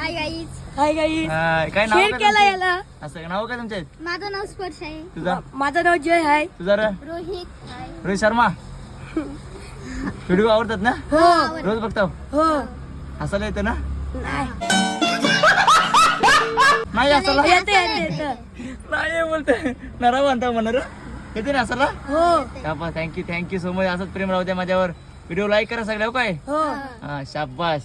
Hi guys hi गाई हाय, काय नाव share काय केला तुमचं? याला? असं नाव काय तुमचे? माझं नाव स्पर्श आहे. तुझा? माझं नाव जय आहे. तुझा रे? रोहित. हाय रोहित शर्मा? व्हिडिओ आवडतात ना? हो. रोज बघतो हो. हसायला येतं ना? नाही. नाही हसायला येतं. येतं येतं नाही बोलते. नरा म्हणता म्हणा रे. येते ना हसायला? हो. शाबास थँक्यू थँक्यू सो मच असंच प्रेम राहू द्या माझ्यावर. व्हिडिओ लाईक करा सगळ्या हो काय? हो. हा शाबास.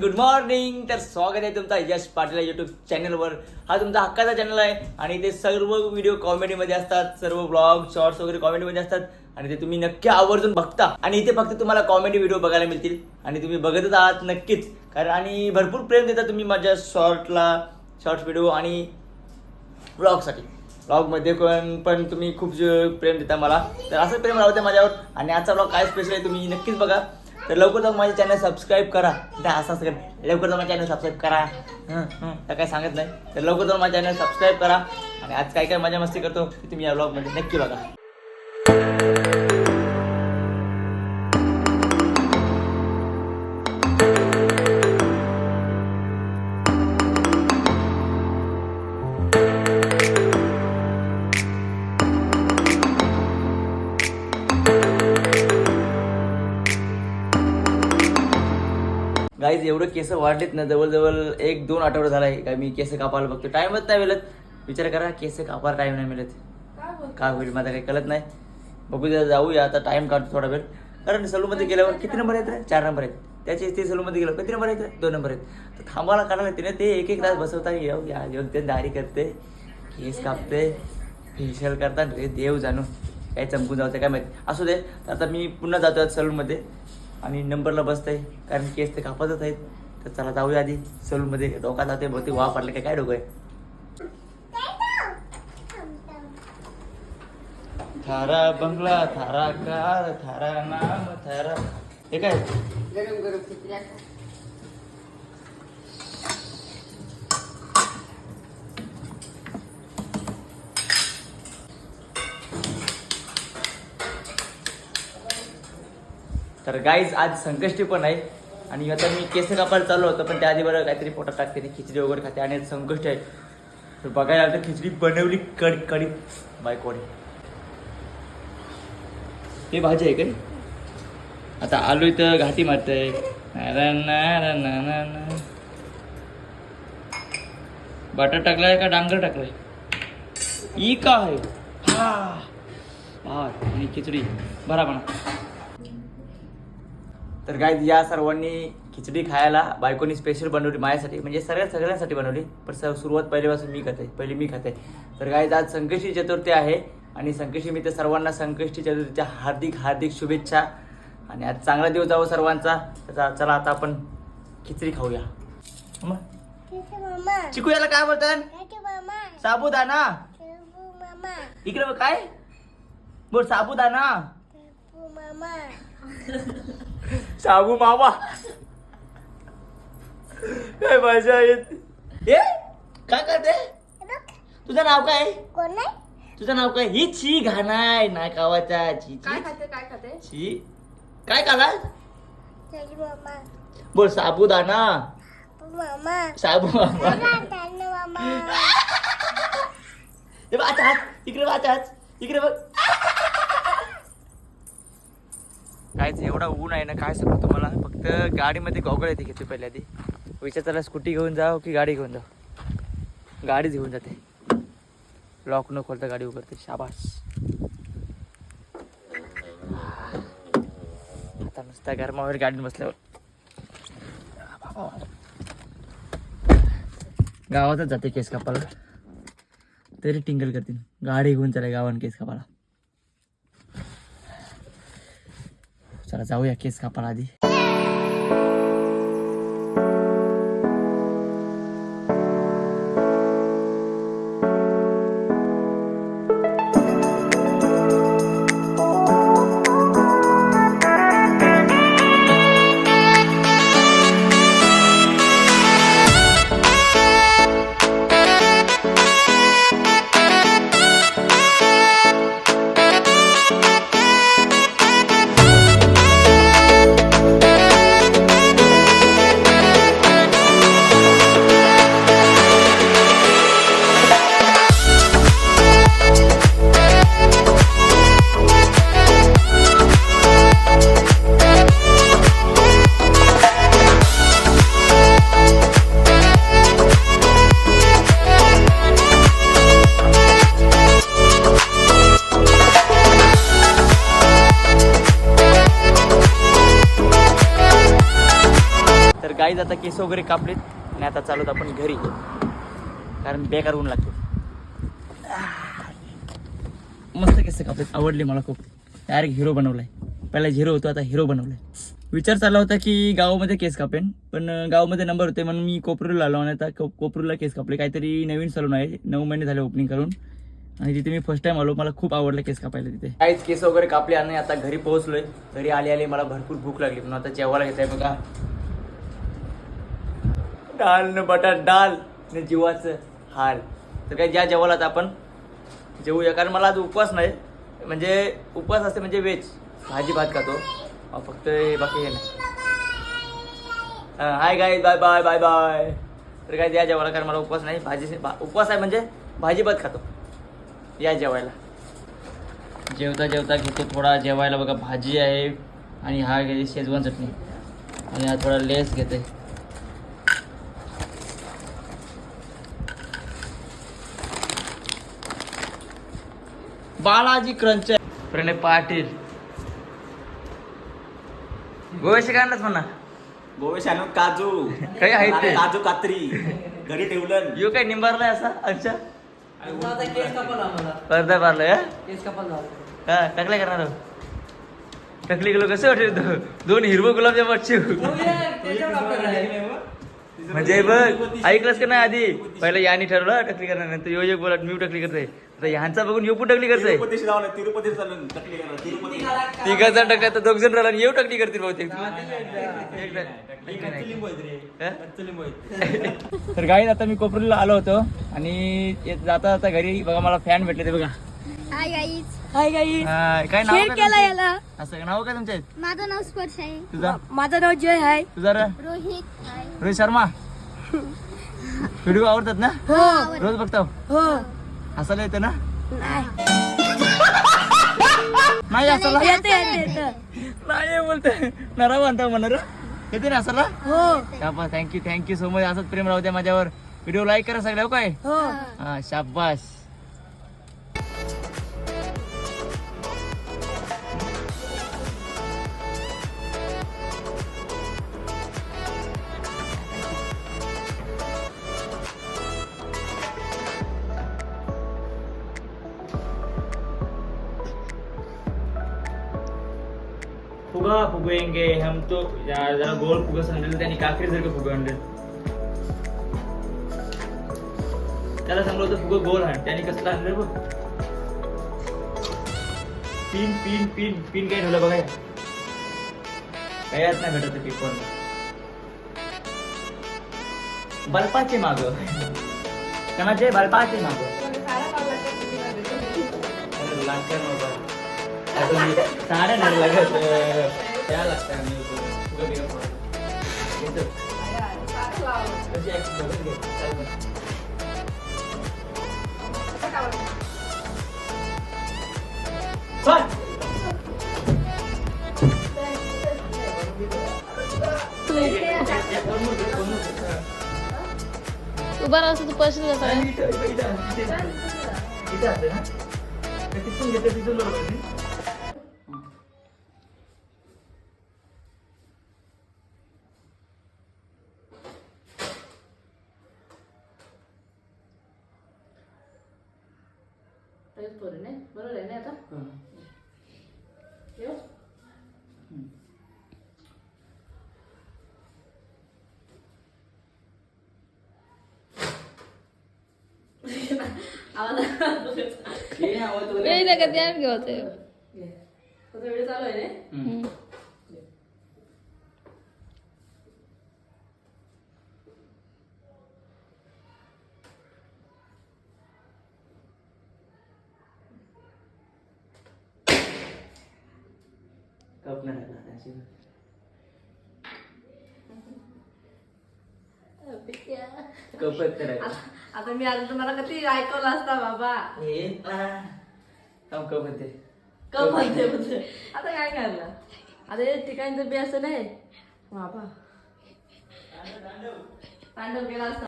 गुड मॉर्निंग तर स्वागत आहे तुमचा यश पाटील युट्यूब चॅनलवर हा तुमचा हक्काचा चॅनल आहे आणि ते सर्व व्हिडिओ कॉमेडीमध्ये असतात सर्व ब्लॉग शॉर्ट्स वगैरे कॉमेडीमध्ये असतात आणि ते तुम्ही नक्की आवर्जून बघता. आणि इथे फक्त तुम्हाला कॉमेडी व्हिडिओ बघायला मिळतील आणि तुम्ही बघतच आहात नक्कीच. कारण आणि भरपूर प्रेम देता तुम्ही माझ्या शॉर्टला शॉर्ट्स व्हिडिओ आणि ब्लॉगसाठी ब्लॉगमध्ये पण पण तुम्ही खूप प्रेम देता मला. तर असं प्रेम राहते माझ्यावर. आणि आजचा ब्लॉग काय स्पेशल आहे तुम्ही नक्कीच बघा. तर लवकर जाऊन माझे चॅनल सबस्क्राईब करा. त्या असं असं लवकर जाऊन माझ्या चॅनल सबस्क्राईब करा. तर काय सांगत नाही. तर लवकर जाऊन माझ्या चॅनल सबस्क्राईब करा. आणि आज काय काय मजा मस्ती करतो ते तुम्ही या ब्लॉगमध्ये नक्की बघा. गाईज एवढं केस वाढलेत ना जवळजवळ एक दोन आठवडा झालाय काय मी केस कापायला बघतो. टाइमच नाही मिळत. विचार करा केस कापायला टाइम नाही मिळत. काय होईल? माझं काही कळत नाही. बघू द्या जाऊया. आता टाइम काढतो थोडा वेळ. कारण सलूनमध्ये गेल्यावर किती नंबर आहेत रे? चार नंबर आहेत. त्याचे ते सलूनमध्ये गेलो किती नंबर आहेत? दोन नंबर आहेत. तर थांबायला काढायला तिने ते एक एक तास बसवता. येऊ या ते दाढी करते. केस कापते. फेशियल करतात रे देव जाणू. काय चमकून जाऊ काय माहिती. असू दे. तर आता मी पुन्हा जातो सलूनमध्ये. आणि नंबरला बसतंय कारण केस ते कापतच आहेत. तर चला जाऊया आधी सलूनमध्ये. डोका जाते बहुते वाह पडले काय काय डोकं आहे? थारा बंगला थारा कार थारा नाम थारा हे काय? तर गाईज आज संकष्टी पण आहे. आणि आता मी केस कापायला चाललो होतो पण त्याआधी बरं काहीतरी पोटात टाकते खिचडी वगैरे खाते आणि संकष्ट आहे. तर बघायला आता खिचडी बनवली कड कडी. कोणी? हे भाजी आहे का आता आलू इथं घाटी मारतंय. बटर ना ना बटाटा टाकलाय का डांगर टाकलाय? ई का आहे? हा. भात आणि खिचडी. बरा म्हणा तर काय या सर्वांनी खिचडी खायला बायकोनी स्पेशल बनवली माझ्यासाठी. म्हणजे सगळ्या सगळ्यांसाठी बनवली. पण स- सुरुवात पहिल्यापासून मी खाते. पहिली मी खाते. तर काय आज संकष्टी चतुर्थी आहे. आणि संकष्टी मी तर सर्वांना संकष्टी चतुर्थीच्या हार्दिक हार्दिक शुभेच्छा. आणि आज चांगला दिवस जावं सर्वांचा. तर चला आता आपण खिचडी खाऊया. चिकू याला काय बोलतात साबुदाणा. मामा. इकडे काय? बोल साबुदाणा. साबू मामा. काय मजा येत ए काय करते? तुझं नाव काय? कोण आहे? तुझं नाव काय? ही छी घाणाय. नाही कावाचा छी काय खाते? काय खाते? छी काय काला त्याची मामा. बोल साबुदाणा. मामा. साबू मामा. इकडे हात. इकडे बघ. कायच एवढा ऊन आहे ना काय सांगू तुम्हाला? फक्त गाडीमध्ये गॉगल येते घेते पहिले आधी. विचार त्याला स्कूटी घेऊन जाऊ की गाडी घेऊन जाऊ गाडीच घेऊन जाते. लॉक न खोलता गाडी उघडते. शाबास. आता नुसत्या गरमावर गाडीत बसल्यावर. गावातच जाते केस कापाला तरी टिंगल करतील. गाडी घेऊन चला गावान केस कापाला चला जाऊया केस कापाला आधी आता केस वगैरे कापलेत आणि आता चालत आपण घरी. कारण बेकार ऊन लागते. मस्त केस कापलेत. आवडले मला खूप. डायरेक्ट हिरो बनवलाय. पहिला झिरो होतो आता हिरो बनवलाय. विचार चालला होता की गावामध्ये केस कापेन पण गावामध्ये नंबर होते म्हणून मी कोपरूला आलो आणि आता कोपरूला केस कापले. काहीतरी नवीन सलून आहे. नऊ महिने झाले ओपनिंग करून. आणि तिथे मी फर्स्ट टाइम आलो मला खूप आवडलं केस कापायला तिथे. काहीच केस वगैरे कापले आणि आता घरी पोहोचलोय. घरी आले आले मला भरपूर भूक लागली. म्हणून आता जेवायला घेत आहे बघा. डाल न बटाट डाल न जीवाचं हाल. तर काय ज्या जेवायला आपण जेवूया कारण मला आज उपवास नाही म्हणजे उपवास असते म्हणजे व्हेज भाजी भात खातो. फक्त बाकी हे नाही. Hi guy bye bye bye bye तर काय या जेवायला कारण मला उपवास नाही भाजी भा- उपवास आहे म्हणजे भाजी भात खातो. या जेवायला. जेवता जेवता घेतो थोडा जेवायला बघा भाजी आहे आणि हा घे शेजवान चटणी. आणि हा थोडा लेस घेते. बालाजी क्रंच प्रणय पाटील. गोव्याशी काय आणलंच म्हणा. गोवे शालू काजू. काही आहेत ते. काजू कात्री. घरी ठेवलं. यो काय निंबारलाय असा अच्छा पडदा पारलाय हा? टाकलाय करणार. टाकली गेलो कसं वाटेल तो? दोन हिरवं गुलाबजाम वाटशीव म्हणजे बघ ऐकलंस का नाही आधी? पहिला यानी ठरवलं टकली करणार नंतर यो एक बोला मी टकली करतोय. आता ह्यांचा बघून यो पण टकली करतोय. तिरुपतीशी जाऊन तिरुपती चालून टकली करा तिरुपती. तिघाचा टकला तर दोघ जण राहिला येऊ टकली करतील बहुतेक. हा? तर गाईत आता मी कोपरीला आलो होतो आणि जाता जाता घरी बघा मला फॅन भेटले ते बघा. हाय गाईज हाय गाई हा, काय नाव शेअर काय केला तुमचं? याला. असं नाव काय तुमचे? माझं नाव स्पर्श आहे. तुझा? माझं नाव जय आहे. तुझा रे? रोहित. आहे रोहित शर्मा? व्हिडिओ आवडतात ना? हो. रोज बघतो? हो. हसायला येतं ना? नाही. नाही हसायला? येतं येतं येतं. नाही बोलतोय. नरा म्हणता म्हणणार येते ना हसायला? हो. शाबास थँक्यू थँक्यू सो मच असंच प्रेम राहू द्या माझ्यावर. व्हिडिओ लाईक करा सगळ्या हो काय? हो. हा शाबास. फुगा फुगवेंगे हम तो जरा जरा गोल फुगा सांगितलं त्यांनी काकरी सारखं फुगा आणलं त्याला सांगलं होतं फुगा गोल हाण त्याने कसलं आणलं बघ पिन पिन पिन पिन काय ठेवलं बघा कायच नाही भेटत पण बल्पाचे माग। कोणाचे बल्पाचे माग। साड्या नाही लागत त्या लागतात आम्ही फुगा बिगा फोडायला. येतं. कशी आहे? बघून घे. चाल बघ. चल. उभा राहतो तू पैसे देतो आणि इथं- इथं- इथं- इथं- इथं असते ना? तर तिथून घेतलं तिथून बरोबर आहे. बरोबर आहे ना आता येऊ? ये ना, आवाज वगैरे. येईल का द्या घेऊ व्हिडिओ चालू आहे रे हम्म. कप नाही राहिला आता अशी. कपच करायला आता मी आधी तुम्हाला कधी ऐकवलं असता बाबा. हे. थांब कप होते? कप म्हणते म्हणते आता काय करणार? आता हे ठिकाणचं बी असं नाही. बाबा. तांडव केला असता.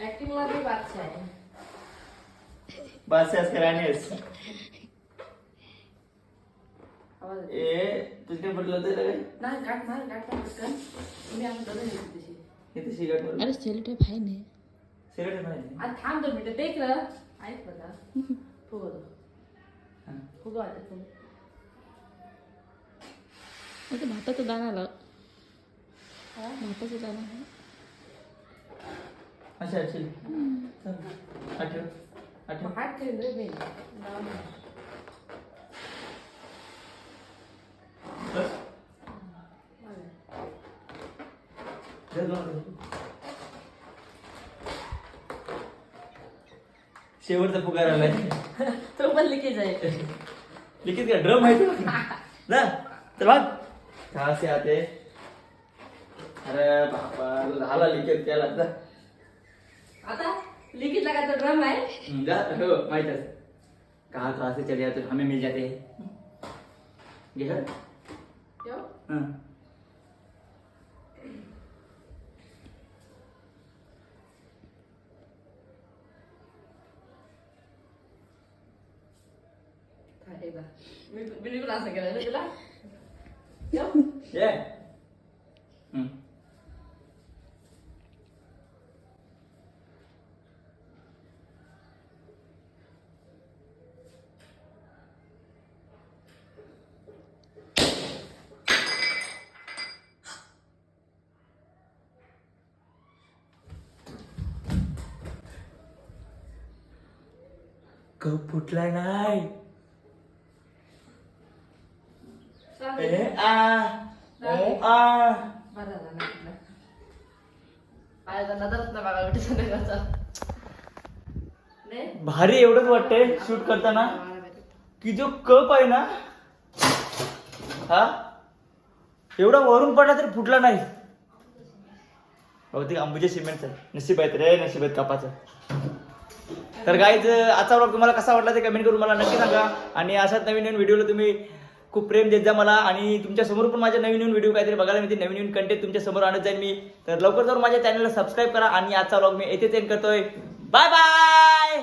ऍक्टिंगला बी बादशाह आहे. बस करानेस. ए तुझ्या म्हटलं होतं रे नाही काट मार काट मार पटकन मी आम्ही दोघं येतो तिथे. हे तर शिगाट अरे सेलोटेप आहे ना सिगरेट नाही आता थांब दोन मिनिटं टेक र ऐक बघा फुगवतो हा. फुगव आता फुगव आता भाताचा दाणा लाव भाताचा दाणा आहे. अच्छा. आठव दे. शेवटचा पुकार आलाय. तो पण लिकेज आहे. लिखित का? ड्रम आहे. तो ना? तर बघ. कहा से आते अरे बापा झाला लिखित त्याला. जा. आता? लिकेज लगा तो ड्रम हो माहित कहा कहा से चले आते हमें मिल जाते हैं। हं. बिलकुल असं केलं ना तुला कप नाही. ए आ ओ आ. संध्याकाळचा नाही भारी एवढंच वाटतंय शूट करताना. की जो कप आहे ना हा एवढा वरून पडला तरी फुटला नाही. बहुतेक अंबुजे सिमेंटचं नशीब आहेत रे नशीब आहेत कपाचं. तर गाईज आजचा ब्लॉग तुम्हाला कसा वाटला ते कमेंट करून मला नक्की सांगा. आणि अशाच नवीन नवीन व्हिडिओला तुम्ही खूप प्रेम देत जा मला. आणि तुमच्यासमोर पण माझ्या नवीन नवीन व्हिडिओ काहीतरी बघायला मिळते नवीन नवीन कंटेंट तुमच्यासमोर आणत जाईल मी. तर लवकर जाऊन माझ्या चॅनलला सबस्क्राईब करा. आणि आजचा ब्लॉग मी येथे एंड करतोय. Bye bye